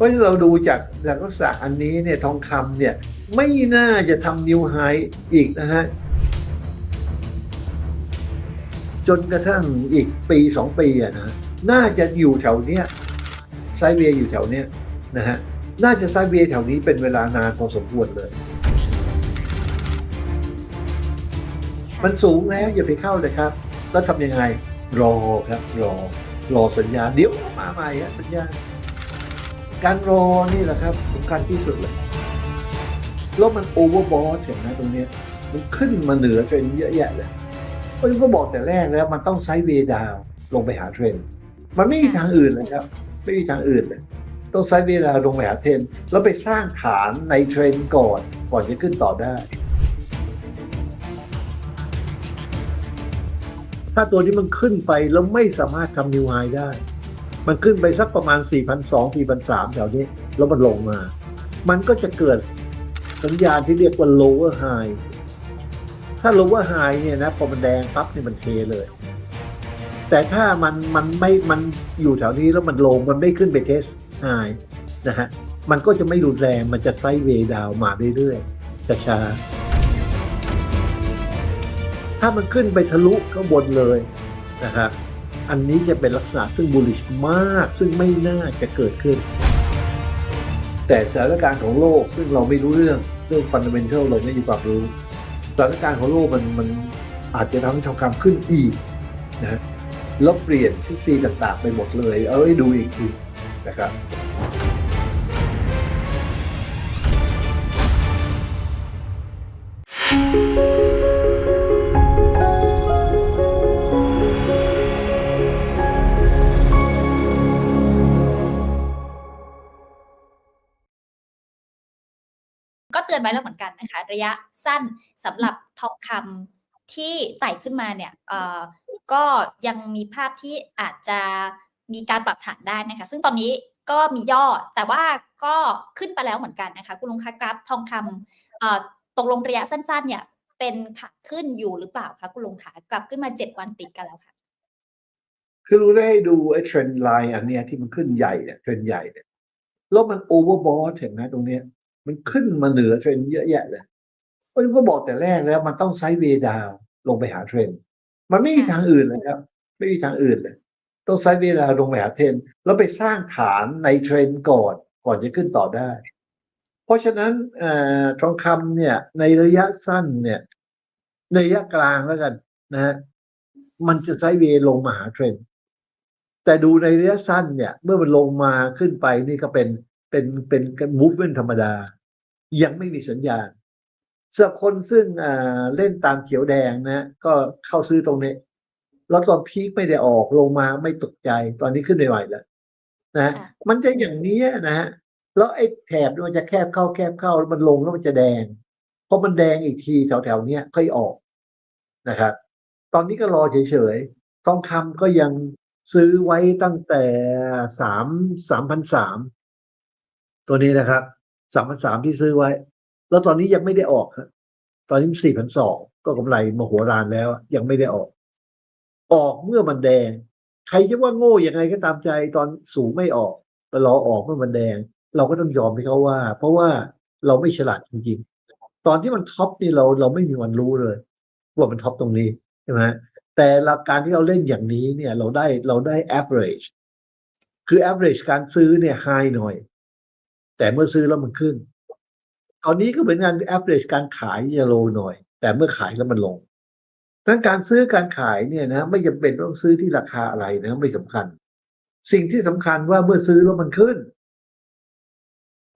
ราะเราดูจากจากลักษณะอันนี้เนี่ยทองคำเนี่ยไม่น่าจะทำนิวไฮอีกนะฮะจนกระทั่งอีกปีสองปีอะนะน่าจะอยู่แถวเนี้ยไซด์เวย์อยู่แถวเนี้ยนะฮะน่าจะไซด์เวย์แถวนี้เป็นเวลานานพอสมควรเลย มันสูงแล้วอย่าไปเข้าเลยครับ แล้วทำยังไงรอครับ รอ รอสัญญาเดี๋ยวมาใหม่สัญญา การรอนี่แหละครับสำคัญที่สุดเลยแล้วมันโอเวอร์บอสเห็นไหมตรงนี้มันขึ้นมาเหนือเทรนเยอะแยะเลยเพราะฉะนั้นก็บอกแต่แรกแล้วมันต้องไซด์เวดาวลงไปหาเทรนมันไม่มีทางอื่นเลยครับ ไม่มีทางอื่นเลยต้องไซด์เวดาวลงไปหาเทรนแล้วไปสร้างฐานในเทรนก่อนก่อนจะขึ้นต่อได้ ถ้าตัวนี้มันขึ้นไปแล้วไม่สามารถทำนิวไฮได้ มันขึ้นไปสักประมาณ 4,200 4,300แถวนี้ แล้วมันลงมา มันก็จะเกิดสัญญาณที่เรียกว่า lower high ถ้า lower high เนี่ยนะพอมันแดงปั๊บเนี่ยมันเทเลย แต่ถ้ามันมันไม่มันอยู่แถวนี้แล้วมันลงมันไม่ขึ้นไปเทส high นะฮะมันก็จะไม่รุนแรงมันจะไซด์เวย์ดาวมาเรื่อยๆจะช้าถ้ามันขึ้นไปทะลุข้างบนเลยนะครับ อันนี้จะเป็นลักษณะซึ่งบูลลิชมากซึ่งไม่น่าจะเกิดขึ้น แต่สถานการณ์ของโลกซึ่งเราไม่รู้เรื่องเรื่องฟันเดเมนทัลเราไม่มีความรู้สถานการณ์ของโลกมันมันอาจจะทำให้ทองคำขึ้นอีกนะแล้วเปลี่ยนทฤษฎีต่างๆ ไปหมดเลย เอาไว้ดูอีกทีนะครับ นไว้แล้วเหมือนกันนะคะ ระยะสั้นสำหรับทองคำที่ไต่ขึ้นมาเนี่ยก็ยังมีภาพที่อาจจะมีการปรับฐานได้นะคะ ซึ่งตอนนี้ก็มีย่อแต่ว่าก็ขึ้นไปแล้วเหมือนกันนะคะคุณลุงคะกราฟทองคำตกลงระยะสั้น ๆ เนี่ย เป็นขาขึ้นอยู่หรือเปล่าคะคุณลุงคะกลับขึ้นมาเจ็ดวันติดกันแล้วค่ะ คือรู้ได้ให้ดูไอ้เทรนด์ไลน์อันเนี้ยที่มันขึ้นใหญ่เนี่ยเทรนด์ใหญ่เนี่ยแล้วมันโอเวอร์บอสเห็นไหมตรงเนี้ย มันขึ้นมาเหนือเทรนเยอะแยะเลยเพราะฉะนั้ก็บอกแต่แรกแล้วมันต้องไซด์เวดาวลงไปหาเทรนมันไม่มีทางอื่นเลยครับ ไม่มีทางอื่นเลย ต้องไซด์เวดาวลงไปหาเทรนแล้วไปสร้างฐานในเทรนก่อนก่อนจะขึ้นต่อได้ เพราะฉะนั้นอทองคำเนี่ย ในระยะสั้นเนี่ย ในระยะกลางแล้วกันนะฮะมันจะไซด์เวลงมาหาเทรนแต่ดูในระยะสั้นเนี่ย เมื่อมันลงมาขึ้นไปนี่ก็เป็น เป็นเป็นเป็น movement ธรรมดา ยังไม่มีสัญญาณสำหรับคนซึ่งอ่าเล่นตามเขียวแดงนะ ก็เข้าซื้อตรงนี้ แล้วตอนพีคไม่ได้ออกลงมาไม่ตกใจตอนนี้ขึ้นไม่ไหวแล้วนะฮะค่ะมันจะอย่างนี้นะฮะแล้วไอ้แถบนี่มันจะแคบเข้าแคบเข้าแล้วมันลงแล้วมันจะแดงพอมันแดงอีกทีแถวๆเนี้ยค่อยออกนะครับ ตอนนี้ก็รอเฉยๆทองคำก็ยังซื้อไว้ตั้งแต่สามสามพันสาม ตัวนี้นะครับสามพันสามที่ซื้อไว้ แล้วตอนนี้ยังไม่ได้ออกตอนนี้สี่พันสองก็กำไรมโหฬารแล้ว ยังไม่ได้ออก ออกเมื่อมันแดง ใครจะว่าโง่ยังไงก็ตามใจตอนสูงไม่ออกไปรอออกเมื่อมันแดง เราก็ต้องยอมให้เขาว่า เพราะว่าเราไม่ฉลาดจริงๆ ตอนที่มันท็อปนี่เราเราไม่มีวันรู้เลยว่ามันท็อปตรงนี้ใช่ไหมแต่หลักการที่เราเล่นอย่างนี้เนี่ยเราได้เราได้ average คือ average การซื้อเนี่ย high หน่อย แต่เมื่อซื้อแล้วมันขึ้น ตอนนี้ก็เหมือนกัน average การขายจะ low หน่อย แต่เมื่อขายแล้วมันลงดังนั้นการซื้อการขายเนี่ยนะ ไม่จำเป็นต้องซื้อที่ราคาอะไรนะไม่สำคัญ สิ่งที่สำคัญว่าเมื่อซื้อแล้วมันขึ้น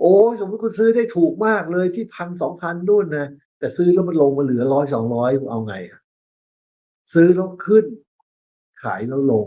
โอ้ยสมมติคุณซื้อได้ถูกมากเลยที่พันสองพันนู่นนะแต่ซื้อแล้วมันลงมาเหลือร้อยสองร้อยเอาไงอะซื้อแล้วขึ้น ขายแล้วลง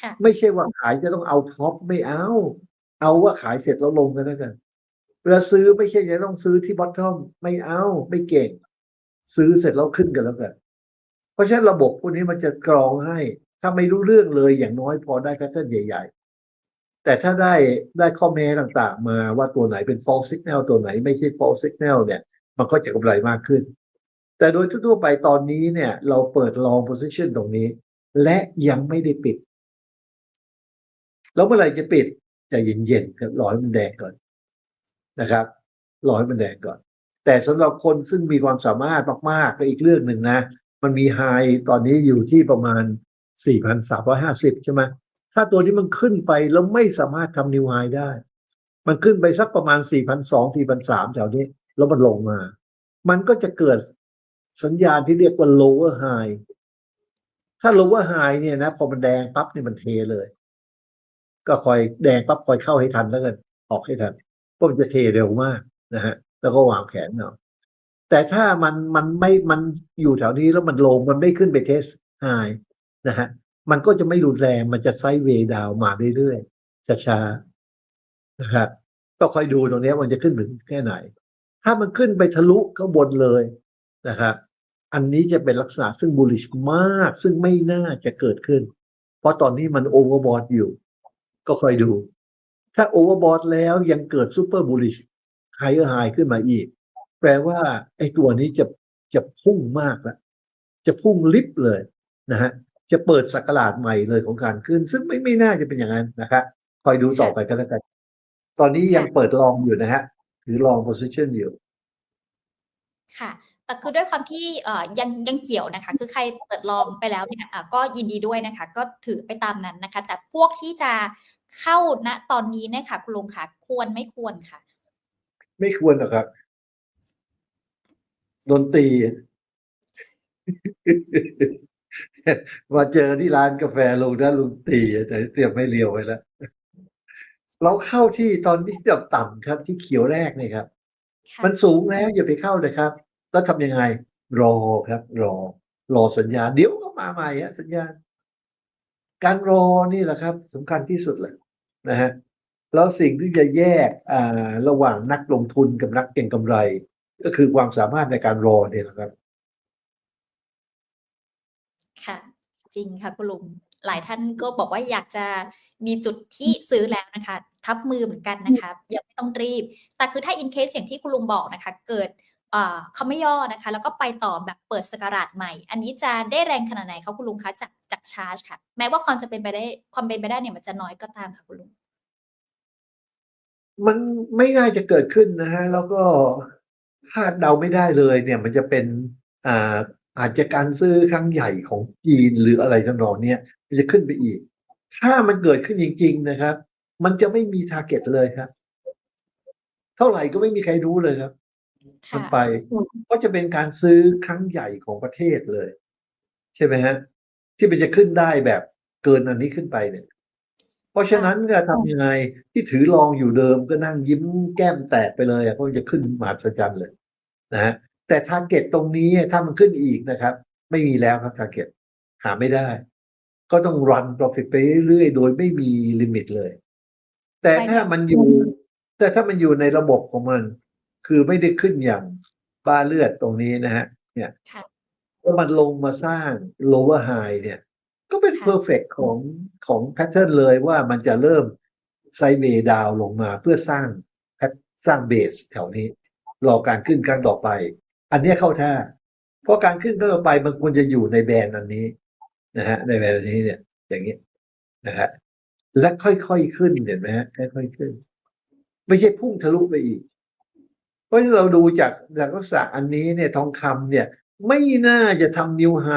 ค่ะไม่ใช่ว่าขายจะต้องเอาท็อปไม่เอา เอาว่าขายเสร็จแล้วลงกันแล้วกันเวลาซื้อไม่ใช่จะต้องซื้อที่บอททอมไม่เอาไม่เก่ง ซื้อเสร็จแล้วขึ้นกันแล้วกัน เพราะฉะนั้นระบบพวกนี้มันจะกรองให้ ถ้าไม่รู้เรื่องเลยอย่างน้อยพอได้แพทเทิร์นใหญ่ ๆ แต่ถ้าได้ได้ข้อแม้ต่างๆ มาว่าตัวไหนเป็น false signal ตัวไหนไม่ใช่ false signal เนี่ย มันก็จะกำไรมากขึ้น แต่โดยทั่วๆไปตอนนี้เนี่ย เราเปิด long position ตรงนี้ และยังไม่ได้ปิด แล้วเมื่อไหร่จะปิด ใจเย็นๆครับรอให้มันแดงก่อนนะครับรอให้มันแดงก่อน แต่สำหรับคนซึ่งมีความสามารถมากๆก็อีกเรื่องหนึ่งนะ มันมีไฮตอนนี้อยู่ที่ประมาณ 4,350 ใช่ไหมถ้าตัวนี้มันขึ้นไปแล้วไม่สามารถทำนิวไฮได้ มันขึ้นไปสักประมาณ 4,200 4,300 แถวนี้ แล้วมันลงมา มันก็จะเกิดสัญญาณที่เรียกว่า lower high ถ้า lower high เนี่ยนะ พอมันแดงปั๊บนี่มันเทเลย ก็คอยแดงปั๊บคอยเข้าให้ทันแล้วกันออกให้ทันเพราะมันจะเทเร็วมากนะฮะ แล้วก็วางแผนเนาะแต่ถ้ามันมันไม่มันอยู่แถวนี้แล้วมันลงมันไม่ขึ้นไปเทสไฮนะฮะมันก็จะไม่รุนแรงมันจะไซด์เวย์ดาวมาเรื่อยๆช้าๆนะครับก็คอยดูตรงนี้มันจะขึ้นถึงแค่ไหน ถ้ามันขึ้นไปทะลุข้างบนเลยนะครับอันนี้จะเป็นลักษณะซึ่ง bullish มาก ซึ่งไม่น่าจะเกิดขึ้น เพราะตอนนี้มัน overbought อยู่ ก็คอยดู ถ้า overbought แล้วยังเกิด super bullish higher high ขึ้นมาอีก แปลว่าไอ้ตัวนี้จะจะพุ่งมากแล้ว จะพุ่งลิฟต์เลยนะฮะจะเปิดสักราชใหม่เลยของการขึ้น ซึ่งไม่ไม่น่าจะเป็นอย่างนั้นนะครับคอยดูต่อไปกันแล้วกัน ตอนนี้ยังเปิดลองอยู่นะฮะถือลอง position อยู่ค่ะ แต่คือด้วยความที่เอ่อยังยังเกี่ยวนะคะ คือใครเปิดลองไปแล้วเนี่ยอะก็ยินดีด้วยนะคะ ก็ถือไปตามนั้นนะคะ แต่พวกที่จะเข้าณตอนนี้เนี่ยค่ะคุณลุงค่ะควรไม่ควรค่ะ ไม่ควรหรอกครับโดนตีมาเจอที่ร้านกาแฟลุงนะลุงตีแต่เตรียมไม่เลียวไว้แล้วเราเข้าที่ตอนที่ต่ำๆครับ ที่เขียวแรกเนี่ยครับค่ะมันสูงแล้วอย่าไปเข้าเลยครับ แล้วทำยังไง รอครับ รอ รอสัญญา เดี๋ยวก็มาใหม่ฮะสัญญา การรอนี่แหละครับสำคัญที่สุดเลยนะฮะแล้วสิ่งที่จะแยกอ่าระหว่างนักลงทุนกับนักเก็งกำไร ก็คือความสามารถในการรอเนี่ยแหละครับ ค่ะ จริงค่ะคุณลุงหลายท่านก็บอกว่าอยากจะมีจุดที่ซื้อแล้วนะคะ ทับมือเหมือนกันนะคะยังไม่ต้องรีบ แต่คือถ้าอินเคสอย่างที่คุณลุงบอกนะคะ เกิด เขาไม่ย่อนะคะ แล้วก็ไปต่อแบบเปิดสกราชใหม่ อันนี้จะได้แรงขนาดไหนคะคุณลุงคะจากจากชาร์จค่ะ แม้ว่าความจะเป็นไปได้ความเป็นไปได้เนี่ยมันจะน้อยก็ตามค่ะคุณลุง มันไม่น่าจะเกิดขึ้นนะฮะ แล้วก็คาดเดาไม่ได้เลย เนี่ย มันจะเป็นอ่าอาจจะการซื้อครั้งใหญ่ของจีนหรืออะไรทำนองเนี้ยมันจะขึ้นไปอีก ถ้ามันเกิดขึ้นจริง ๆ นะครับ มันจะไม่มีทาร์เก็ตเลยครับ เท่าไหร่ก็ไม่มีใครรู้เลยครับ มันค่ะไป ก็จะเป็นการซื้อครั้งใหญ่ของประเทศเลย ใช่ไหมฮะ ที่มันจะขึ้นได้แบบเกินอันนี้ขึ้นไปเนี่ย เพราะฉะนั้นก็ทำยังไงที่ถือลองอยู่เดิมก็นั่งยิ้มแก้มแตกไปเลยอะเพราะมันจะขึ้นมหัศจรรย์เลยนะฮะแต่ทาร์เก็ตตรงนี้ถ้ามันขึ้นอีกนะครับ ไม่มีแล้วครับทาร์เก็ตหาไม่ได้ ก็ต้องรัน profit ไปเรื่อยๆโดยไม่มีลิมิตเลย แต่ถ้ามันอยู่ แต่ถ้ามันอยู่ในระบบของมัน คือไม่ได้ขึ้นอย่างบ้าเลือดตรงนี้นะฮะ เนี่ยค่ะแล้วมันลงมาสร้าง lower high เนี่ย ก็เป็นค่ะ perfect ของของ pattern เลยว่ามันจะเริ่มไซเวดาวลงมาเพื่อสร้าง pat- สร้างเบสแถวนี้ รอการขึ้นครั้งต่อไป อันเนี้ยเข้าท่า เพราะการขึ้นครั้งต่อไปมันควรจะอยู่ในแบรนด์อันนี้นะฮะในแบรนด์อันนี้เนี่ย อย่างนี้นะฮะและค่อยๆขึ้นเห็นไหมฮะค่อยๆขึ้น ไม่ใช่พุ่งทะลุไปอีกเพ ราะเราดูจากจากลักษณะอันนี้เนี่ยทองคำเนี่ยไม่น่าจะทำนิวไฮ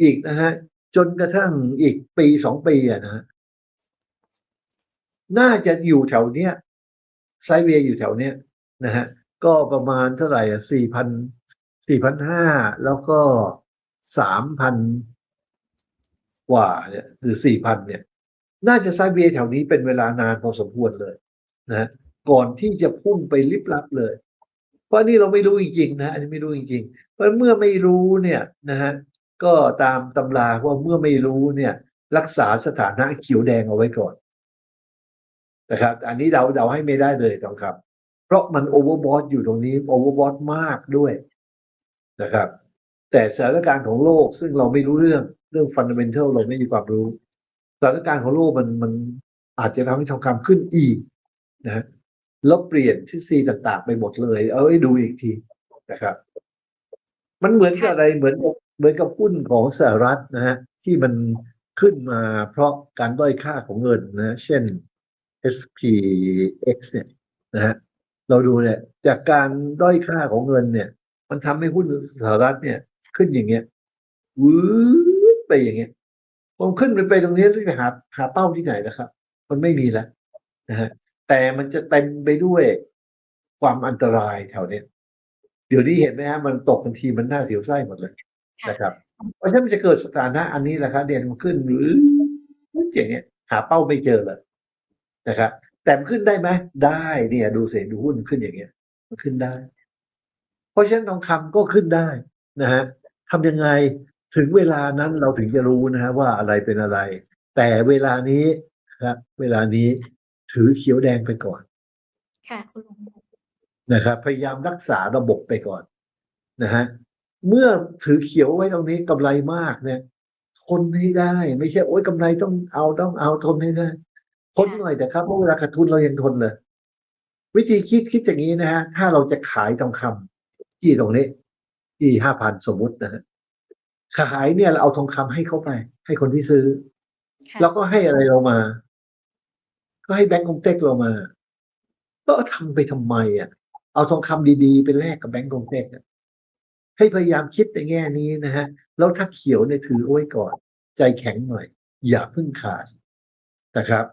อีกนะฮะจนกระทั่งอีกปีสองปีอะนะน่าจะอยู่แถวเนี้ยไซเวย์อยู่แถวเนี้ยนะฮะก็ประมาณเท่าไหร่อะสี่พันสี่พันห้าแล้วก็สามพันกว่าเนี่ยหรือสี่พันเนี่ย น่าจะไซด์เวย์แถวนี้เป็นเวลานานพอสมควรเลยนะฮะก่อนที่จะพุ่งไปลิบลับเลย เพราะนี่เราไม่รู้จริงๆนะอันนี้ไม่รู้จริงๆเพราะเมื่อไม่รู้เนี่ยนะฮะก็ตามตำราว่าเมื่อไม่รู้เนี่ย รักษาสถานะเขียวแดงเอาไว้ก่อนนะครับ อันนี้เดาเดาให้ไม่ได้เลยต้องครับเพราะมันโอเวอร์บอทอยู่ตรงนี้โอเวอร์บอทมากด้วยนะครับ แต่สถานการณ์ของโลกซึ่งเราไม่รู้เรื่องเรื่องฟันเดเมนเทลเราไม่มีความรู้สถานการณ์ของโลกมันมันอาจจะทำให้ทองคำขึ้นอีกนะฮะ แล้วเปลี่ยนทฤษฎีต่างๆ ไปหมดเลย เอาให้ดูอีกทีนะครับ มันเหมือนกับอะไรเหมือนกับเหมือนกับหุ้นของสหรัฐนะฮะที่มันขึ้นมาเพราะการด้อยค่าของเงินนะ เช่น SPX เนี่ยนะฮะเราดูเนี่ย จากการด้อยค่าของเงินเนี่ย มันทำให้หุ้นสหรัฐเนี่ย ขึ้นอย่างเงี้ยวืบไปอย่างเงี้ยผมขึ้นไปไปตรงนี้จะหาหาเป้าที่ไหนนะครับ มันไม่มีแล้วนะฮะ แต่มันจะเต็มไปด้วยความอันตรายแถวเนี้ยเดี๋ยวนี้เห็นไหมฮะมันตกทันทีมันน่าเสียวไส้หมดเลยค่ะนะครับเพราะฉะนั้นมันจะเกิดสถานะอันนี้แหละครับเด่นมันขึ้นหรืออย่างเงี้ยหาเป้าไม่เจอเลยนะครับแต่มันขึ้นได้ไหมได้เนี่ย ดูเสียดูหุ้นขึ้นอย่างเงี้ย มันขึ้นได้ เพราะฉะนั้นทองคำก็ขึ้นได้นะฮะทำยังไงถึงเวลานั้นเราถึงจะรู้นะฮะว่าอะไรเป็นอะไร แต่เวลานี้ครับ เวลานี้ ถือเขียวแดงไปก่อน ค่ะคุณลุงนะครับ พยายามรักษาระบบไปก่อนนะฮะเมื่อถือเขียวไว้ตรงนี้กำไรมากเนี่ยทนให้ได้ ไม่ใช่โอ๊ยกำไรต้องเอาต้องเอาทนให้ได้ทนหน่อยแต่ครับเพราะเวลาขาดทุนเรายังทนเลย วิธีคิดคิดอย่างนี้นะฮะถ้าเราจะขายทองคำที่ตรงนี้ ที่ห้าพันสมมุตินะฮะขายเนี่ยเราเอาทองคำให้เขาไป ให้คนที่ซื้อค่ะแล้วก็ให้อะไรเรามา ก็ให้แบงก์กรุงเทพเรามา ก็ทำไปทำไมอะ เอาทองคำดีๆ ไปแลกกับแบงก์กรุงเทพให้พยายามคิดในแง่นี้นะฮะ แล้วถ้าเขียวเนี่ยถือเอาไว้ก่อน ใจแข็งหน่อย อย่าเพิ่งขาดนะครับ